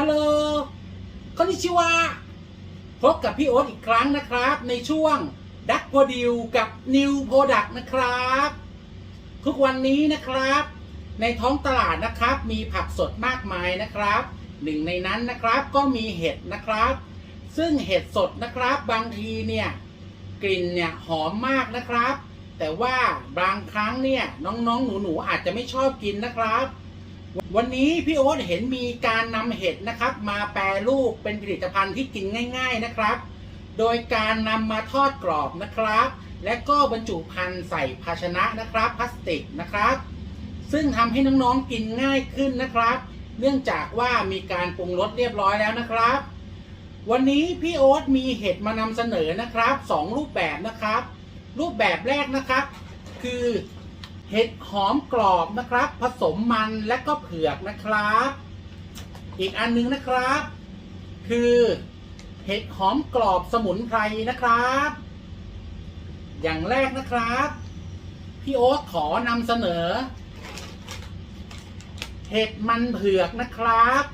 ฮัลโหลคอนนิชิวะพบกับพี่โอ๊ตอีกครั้งนะครับ ในช่วงดักโ o ดิวกับนิวโ r o ดักนะครับ ทุกวันนี้นะครับ ในท้องตลาดนะครับ มีผักสดมากมายนะครับ หนึ่งในนั้นนะครับก็มีเห็ดนะครับ ซึ่งเห็ดสดนะครับบางทีเนี่ยกลิ่นเนี่ยหอมมากนะครับ แต่ว่าบางครั้งเนี่ยน้องๆ หนูๆอาจจะไม่ชอบกินนะครับ วันนี้พี่โอ๊ตเห็นมีการนำเห็ดนะครับ มาแปรรูปเป็นผลิตภัณฑ์ที่กินง่าย ๆนะครับ โดยการนำมาทอดกรอบนะครับ และก็บรรจุภัณฑ์ใส่ภาชนะนะครับพลาสติกนะครับ ซึ่งทำให้น้องๆกินง่ายขึ้นนะครับ เนื่องจากว่ามีการปรุงรสเรียบร้อยแล้วนะครับ วันนี้พี่โอ๊ตมีเห็ดมานำเสนอนะครับสองรูปแบบนะครับ รูปแบบแรกนะครับ คือ เห็ดหอมกรอบนะครับ ผสมมันและก็เผือกนะครับ อีกอันนึงนะครับ คือเห็ดหอมกรอบสมุนไพรนะครับ อย่างแรกนะครับ พี่โอ๊ตขอนำเสนอ เห็ดมันเผือกนะครับ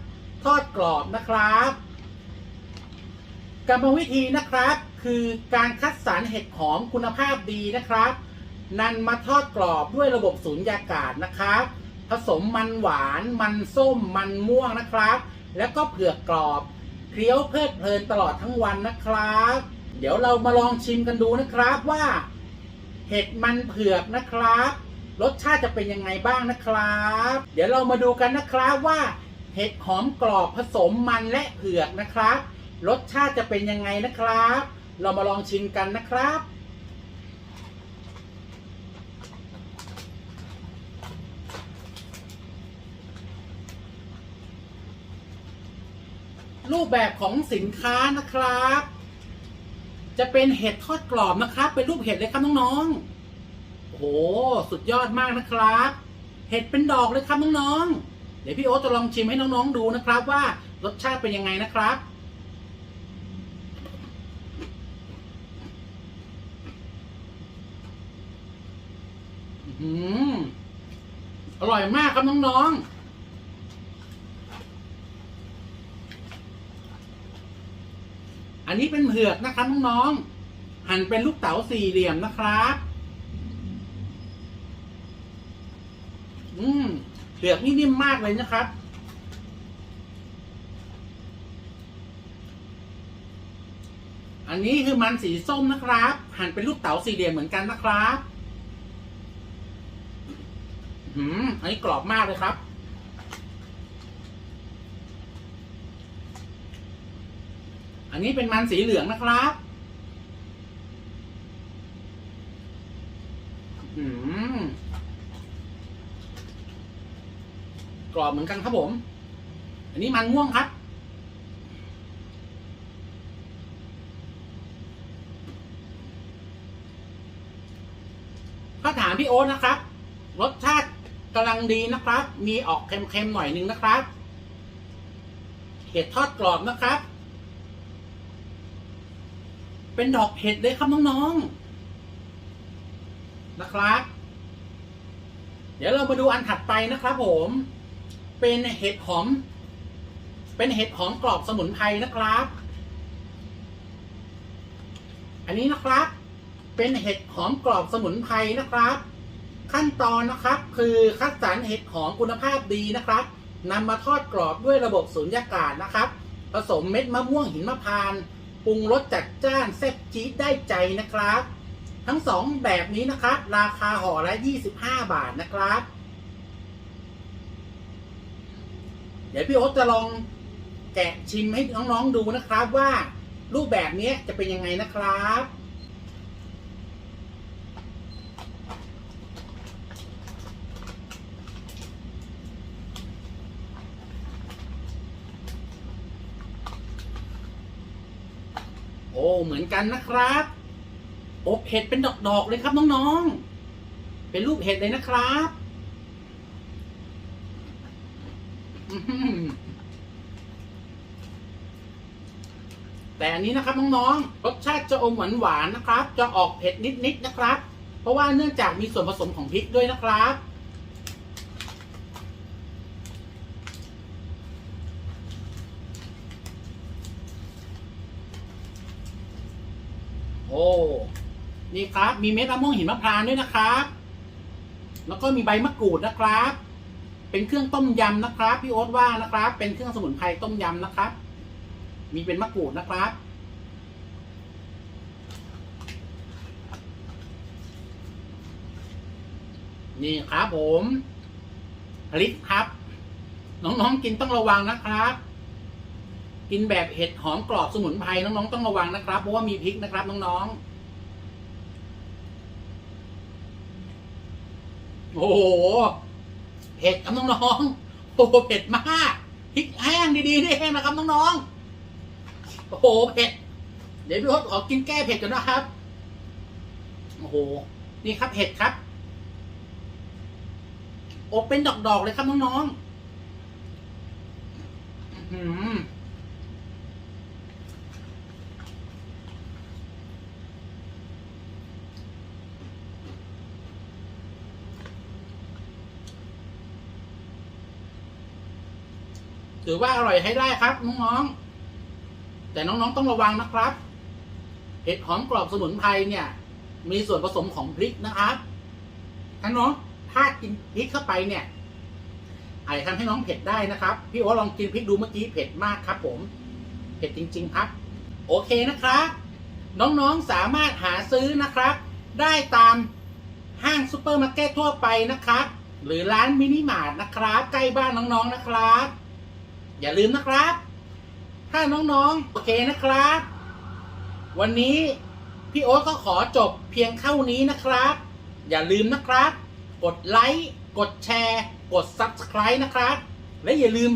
ทอดกรอบนะครับกรรมวิธีนะครับ คือการคัดสรรเห็ดหอมคุณภาพดีนะครับ นันมาทอดกรอบด้วยระบบสูญญากาศนะครับ ผสมมันหวานมันส้มมันม่วงนะครับ แล้วก็เผือกกรอบเคี้ยวเพลิดเพลินตลอดทั้งวันนะครับ เดี๋ยวเรามาลองชิมกันดูนะครับว่า เห็ดมันเผือกนะครับ รสชาติจะเป็นยังไงบ้างนะครับ เดี๋ยวเรามาดูกันนะครับว่า เห็ดหอมกรอบผสมมันและเผือกนะครับ รสชาติจะเป็นยังไงนะครับ เรามาลองชิมกันนะครับ รูปแบบของสินค้านะครับ จะเป็นเห็ดทอดกรอบนะครับ เป็นรูปเห็ดเลยครับน้องๆโอ้โหสุดยอดมากนะครับ เห็ดเป็นดอกเลยครับน้องๆเดี๋ยวพี่โอ๊ตจะลองชิมให้น้องๆดูนะครับ ว่ารสชาติเป็นยังไงนะครับอืมอร่อยมากครับน้องๆ อันนี้เป็นเผือกนะครับน้องๆหั่นเป็นลูกเต๋าสี่เหลี่ยมนะครับ อืมเผือกนี่นิ่มมากเลยนะครับอันนี้คือมันสีส้มนะครับ หั่นเป็นลูกเต๋าสี่เหลี่ยมเหมือนกันนะครับ อืมอันนี้กรอบมากเลยครับ อันนี้เป็นมันสีเหลืองนะครับ อืมกรอบเหมือนกันครับผม อันนี้มันม่วงครับ ถ้าถามพี่โอ๊ตนะครับ รสชาติกำลังดีนะครับ มีออกเค็มๆหน่อยนึงนะครับ เห็ดทอดกรอบนะครับ เป็นดอกเห็ดเลยครับน้องๆนะครับ เดี๋ยวเรามาดูอันถัดไปนะครับผม เป็นเห็ดหอม เป็นเห็ดหอมกรอบสมุนไพรนะครับ อันนี้นะครับ เป็นเห็ดหอมกรอบสมุนไพรนะครับ ขั้นตอนนะครับ คือคัดสรรเห็ดหอมคุณภาพดีนะครับนำมาทอดกรอบด้วยระบบสูญญากาศนะครับ ผสมเม็ดมะม่วงหินมะพร้านต์ ปรุงรสจัดจ้านแซ่บจี๊ดได้ใจนะครับ ทั้งสองแบบนี้นะครับ ราคาห่อละ 25 บาทนะครับ เดี๋ยวพี่โอ๊ตจะลองแกะชิมให้น้องๆดูนะครับว่ารูปแบบนี้จะเป็นยังไงนะครับ อ้เหมือนกันนะครับ อบเห็ดเป็นดอกๆเลยครับน้องๆ เป็นรูปเห็ดเลยนะครับแต่อันนี้นะครับน้องๆรสชาติจะอมหวานๆนะครับ จะออกเผ็ดนิดๆนะครับ เพราะว่าเนื่องจากมีส่วนผสมของพริกด้วยนะครับ โอ้นี่ครับ มีเม็ดมะม่วงหินมะพร้าวด้วยนะครับ แล้วก็มีใบมะกรูดนะครับ เป็นเครื่องต้มยำนะครับพี่โอ๊ตว่านะครับ เป็นเครื่องสมุนไพรต้มยำนะครับ มีเป็นมะกรูดนะครับนี่ครับผมพริกครับ น้องๆกินต้องระวังนะครับ กินแบบเห็ดหอมกรอบสมุนไพรน้องๆต้องระวังนะครับ เพราะว่ามีพริกนะครับน้องๆ โอ้โหเผ็ดครับน้องๆ โอ้โหเผ็ดมากพริกแห้งดีๆนี่เองนะครับน้องๆ โอ้โหเผ็ด เดี๋ยวพี่ทศขอกินแก้เผ็ดก่อนนะครับ โอ้โห นี่ครับเห็ดครับ อบเป็นดอกๆเลยครับน้องๆ อื้อ ถือว่าอร่อยให้ได้ครับน้องๆแต่น้องๆต้องระวังนะครับ เห็ดหอมกรอบสมุนไพรเนี่ย มีส่วนผสมของพริกนะครับถ้าน้องถ้ากินพริกเข้าไปเนี่ยอาจจะทำให้น้องเผ็ดได้นะครับ พี่โอ๊ตลองกินพริกดูเมื่อกี้เผ็ดมากครับ ผม เผ็ดจริง ๆ ครับ โอเคนะครับ น้องๆสามารถหาซื้อนะครับ ได้ตามห้างซูเปอร์มาร์เก็ตทั่วไปนะครับ หรือร้านมินิมาร์ทนะครับ ใกล้บ้านน้องๆนะครับ อย่าลืมนะครับ ถ้าน้องๆ โอเคนะครับ วันนี้พี่โอ๊ตก็ขอจบเพียงเท่านี้นะครับ อย่าลืมนะครับ กดไลค์ กดแชร์ กด Subscribe นะครับ และอย่าลืม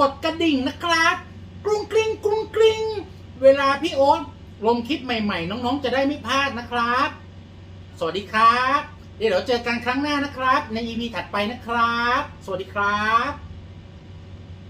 กดกระดิ่งนะครับ กรุงกริ้งกรุงกริ้งเวลาพี่โอ๊ตลงคลิปใหม่ๆ น้องๆ จะได้ไม่พลาดนะครับ สวัสดีครับ เดี๋ยวเราเจอกันครั้งหน้านะครับ ใน EP ถัดไปนะครับ สวัสดีครับ